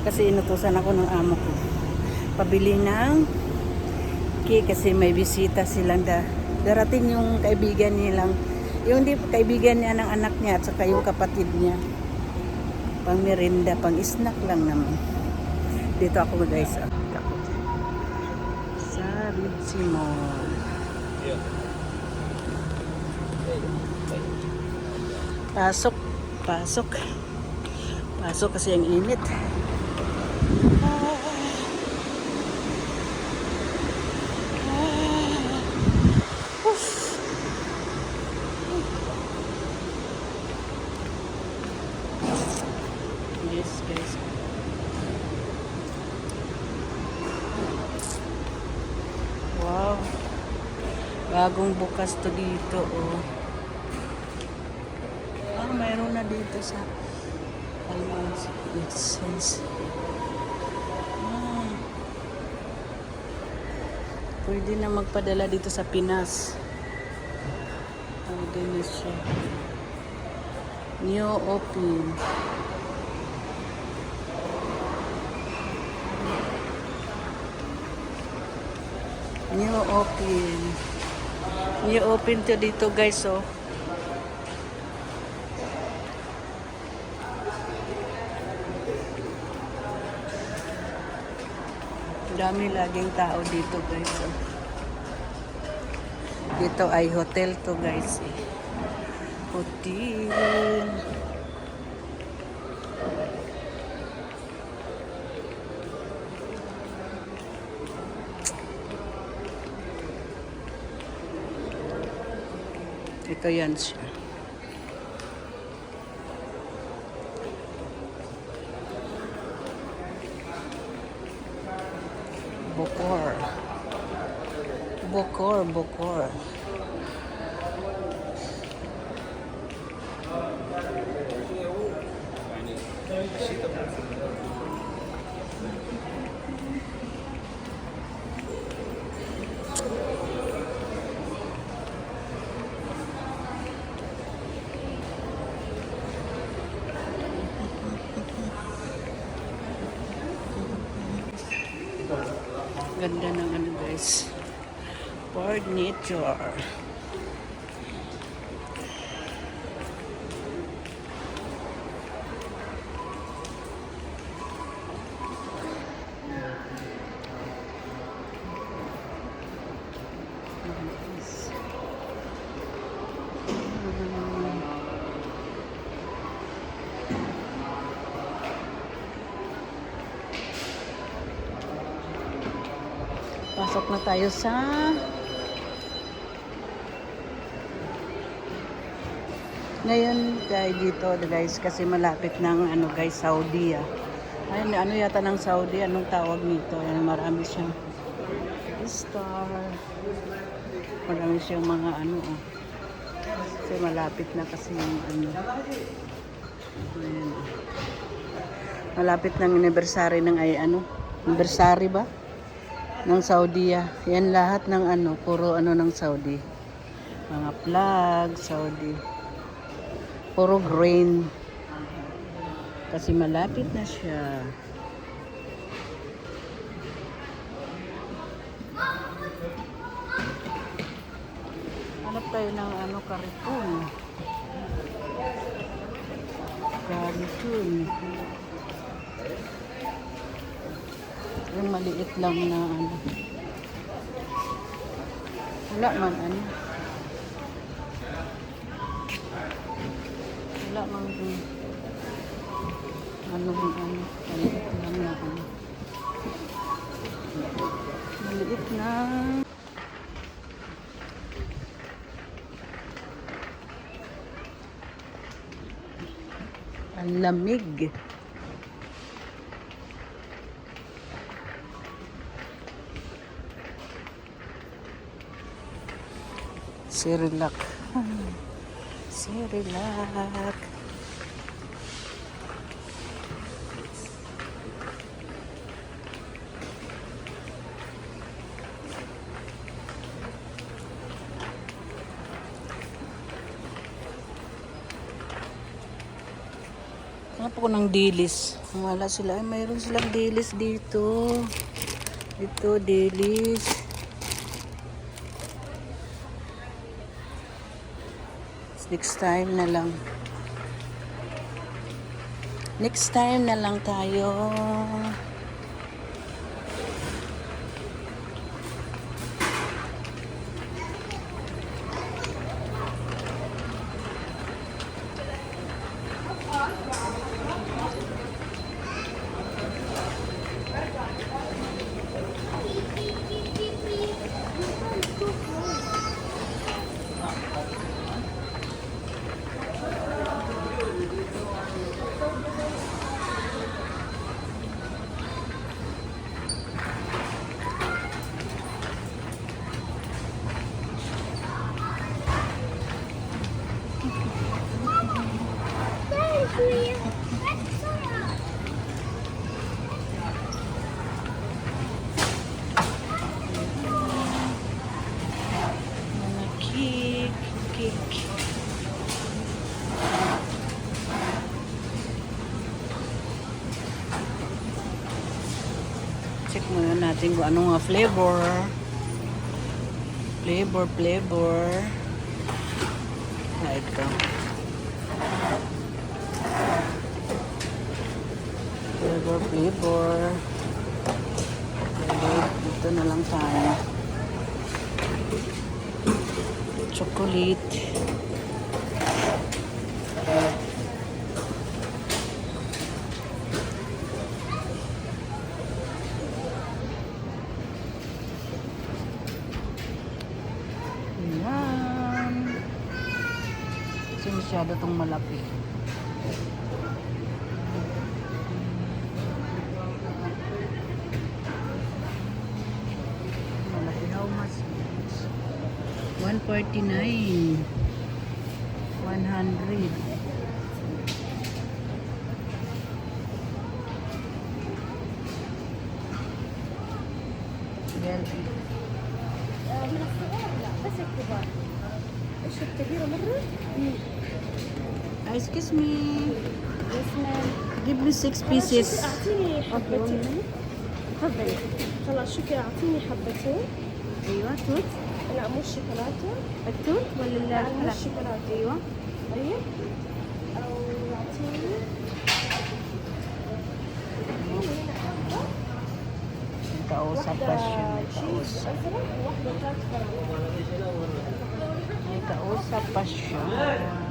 Kasi inutusan ako ng amo ko. Pabili ng cake kasi may bisita silang da. Darating yung kaibigan nilang, yung di kaibigan niya ng anak niya at saka yung kapatid niya. Pang merinda, pang snack lang naman. Dito ako guys. ah. Ako. Sa Ritzy. Pasok. Pasok. Pasok kasi ang init. Uff. Yes, guys. Wow. Bagong bukas to dito, oh. Ah, mayroon na dito sa Almonds. It says. Ah. Pwede na magpadala dito sa Pinas. Pwede na siya. New open. New open. New open to dito guys, oh. Dami laging tao dito guys. Oh. Dito ay hotel to guys. Eh. Hotel. Ito yan siya. Bocor. Bocor, Bocor. Nice. Pasok na tayo sa Ngayon tayo dito guys kasi malapit ng ano guys Saudi ah. Ayun, ano yata ng Saudi, anong tawag nito? Ayan, marami siyang star. Marami siyang mga ano oh. Kasi malapit na kasi yung ano. Ayan. Malapit ng anniversary ng ay ano, anniversary ba? ng Saudi. ah. Yan lahat ng ano, puro ano ng Saudi. Mga flag, Saudi. Puro grain. Kasi malapit na siya. Hanap tayo ng ano, karipun. Karipun. Yung maliit lang na ano. Wala man ano. Wala man ano. Ano man ano. Maliit lang na ano. Maliit na. Ang lamig. Sirilak. Sirilak. Po ako ng dilis. Wala sila. Ay, mayroon silang dilis dito. Dito, dilis. Next time na lang. Next time na lang tayo. Natin kung anong nga flavor. Flavor, flavor. Ah, ito. Flavor, flavor. Flavor, dito na lang tayo. Chocolate. Yan. Kasi masyado itong malaki. Malaki. How much? 149. 100. Well, من الصغار لا بس الكبار ايش الكبيرة مرة؟ اكسكيوز مي جيب لي 6 بيسز اعطيني حبتين تفضلي خلاص شكرا اعطيني حبتين أيوه توت. لا مو الشوكولاته التوت ولا لا؟ مو الشوكولاته أيوه. طيب. أو أعطيني. أو سبش كاوس كاوس سبش أيوة.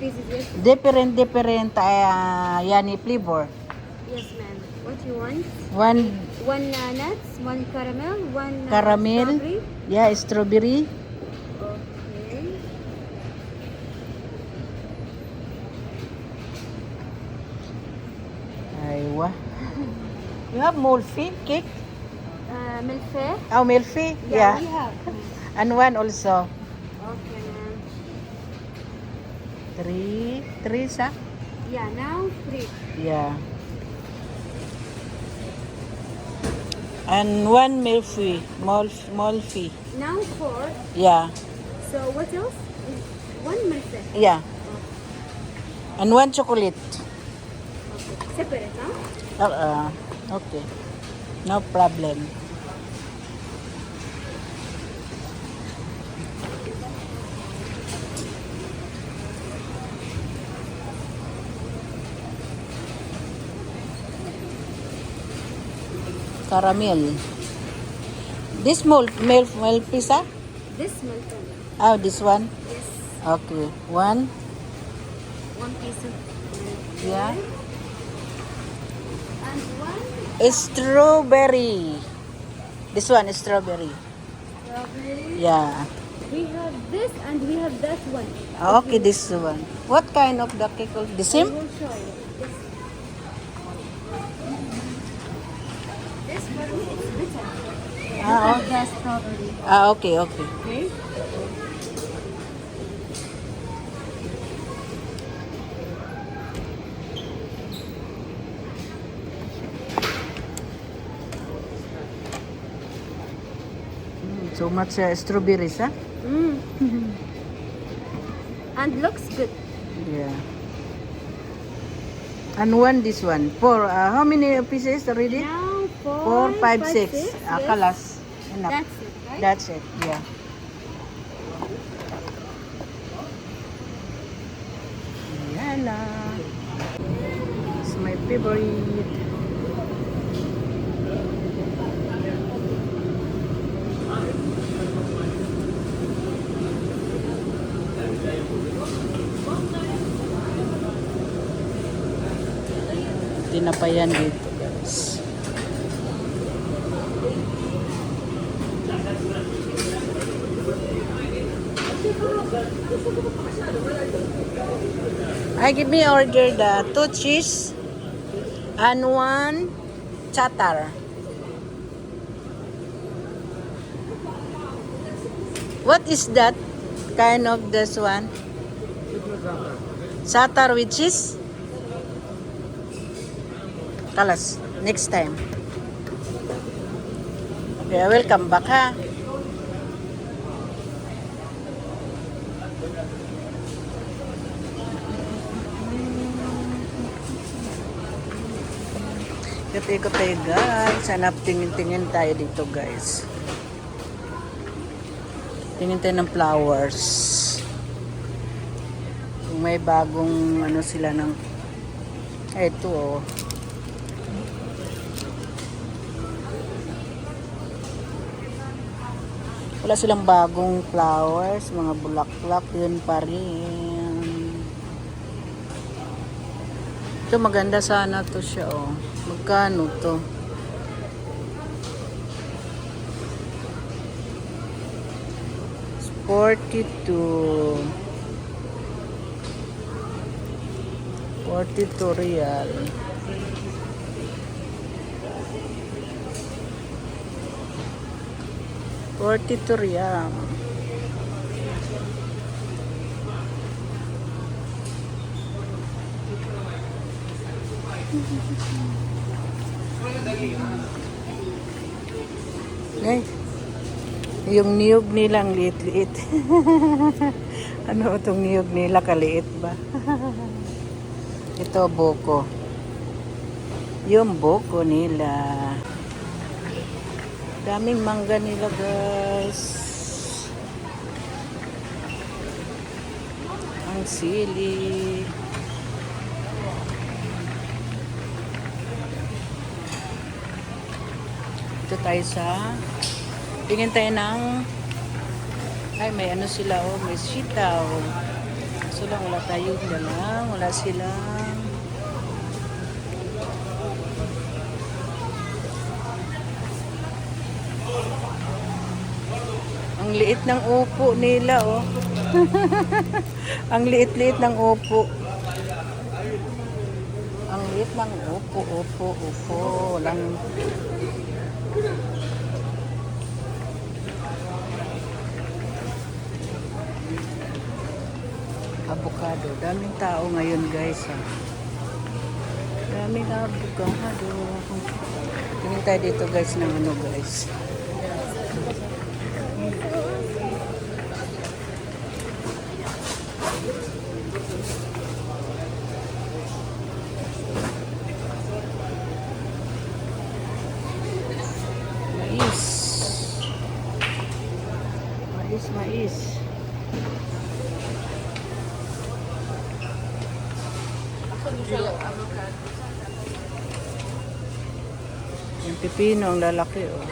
Pieces yes Different, different uh, yani flavor. yes ma'am what you want One one uh, nuts one caramel one uh, caramel. strawberry Yeah, strawberry. okay Aywa. You have Molfi cake? uh, milfay Oh, Milfi? yeah, Yeah. we have And one also. okay Three. Three sa? yeah now three Yeah. And one. Molf, Molfi. now four Yeah. so what else one milfay Yeah. And one chocolate. okay separate huh Uh, okay. No problem. Caramel. This milk, milk, milk pizza? this milfay Oh, this one? yes Okay. One? one piece of Yeah. and one Strawberry. This one is strawberry. strawberry Yeah. we have this and we have that one Okay, this one. What kind of the cake? The I same? will show you. Ah, Look at the strawberry. Ah, okay, okay. Okay? Mm, So much uh, strawberries, huh? Mm. and looks good. Yeah. And one this one. Four. Uh, how many pieces already? Now four, Four, five, six. six, Ah, yes. kalas. Enough. That's it, right? That's it. Yeah. Yan na. It's my favorite. Tinapayan dito I give me order the two cheese and one chatar. What is that kind of this one? Chatar with cheese? Kalas, next time. Yeah, welcome back ha. Ikot-ikot tayo guys. Hanap tingin-tingin tayo dito guys. Tingin tayo ng flowers. Kung may bagong ano sila ng eto oh. Wala silang bagong flowers, mga bulaklak, yun pa rin. Ito maganda sana to siya oh. Magkano to? 42. 42 real. Forty-two real. Eh, yung niyog nilang liit-liit. ano itong niyog nila kaliit ba? Ito buko. Yung buko nila. Daming mangga nila guys. Ang sili. Ito tayo sa tingin tayo ng ay may ano sila oh may sitaw. So lang wala tayo lang wala silang ang liit ng upo nila oh. Ang liit-liit ng upo. Ang liit ng upo upo upo. Walang avocado. Daming tao ngayon guys ha. Daming avocado. Tingin tayo dito guys ng ano guys. Pipino, ang lalaki, oh.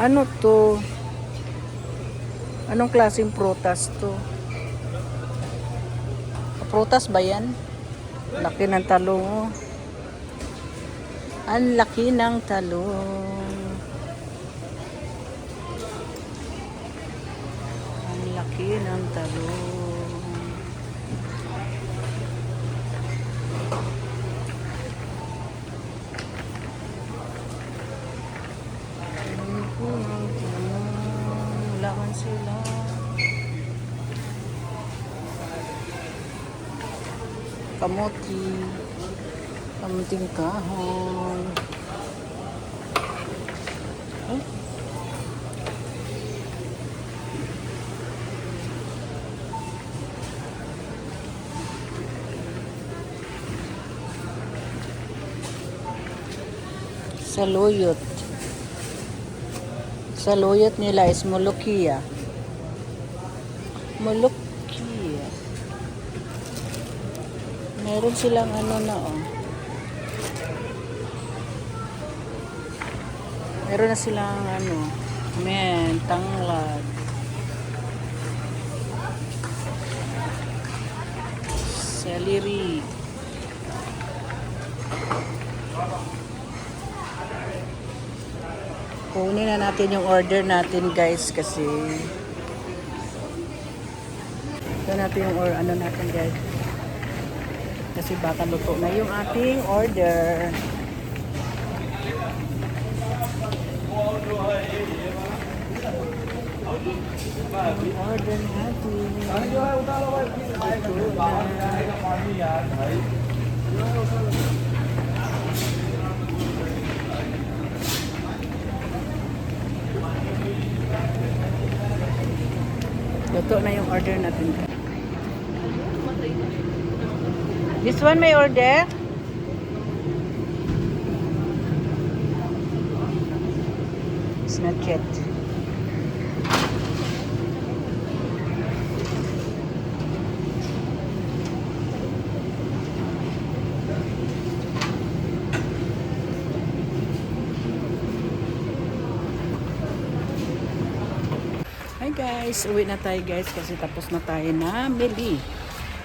Ano to? Anong klaseng prutas to? Prutas ba yan? Laki ng talong, oh. Ang laki ng talong. Ang laki ng talong. Ayan sila. Kamuti. Kamuting kahoy. Ay. Saluyot. Saluyot nila is Molukia. Molukia. Meron silang ano na oh. Meron na silang ano, men, tanglad. Celery. Kunin na natin yung order natin guys kasi ito natin yung or ano natin guys. Kasi baka luto na yung ating order. Yung order natin. Luto na luto na yung order natin. This one may order? It's not yet guys, uwi na tayo guys kasi tapos na tayo na bili.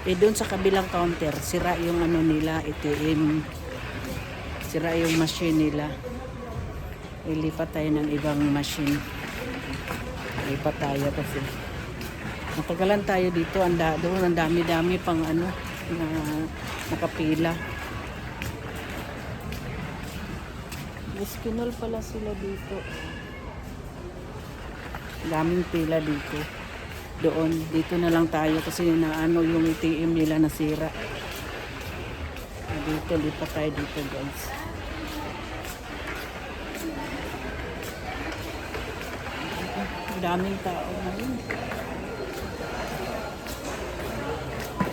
Eh doon sa kabilang counter, sira yung ano nila, ATM. Sira yung machine nila. Ilipat tayo ng ibang machine. Ilipat tayo kasi. Matagalan tayo dito, anda, doon ang dami-dami pang ano, na nakapila. Eskinol pala sila dito daming pila dito. Doon dito na lang tayo kasi na ano yung ATM nila nasira. Dito lipat tayo dito guys. Daming tao ngayon.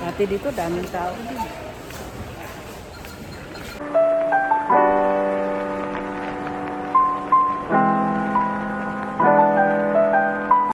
Ate dito daming tao din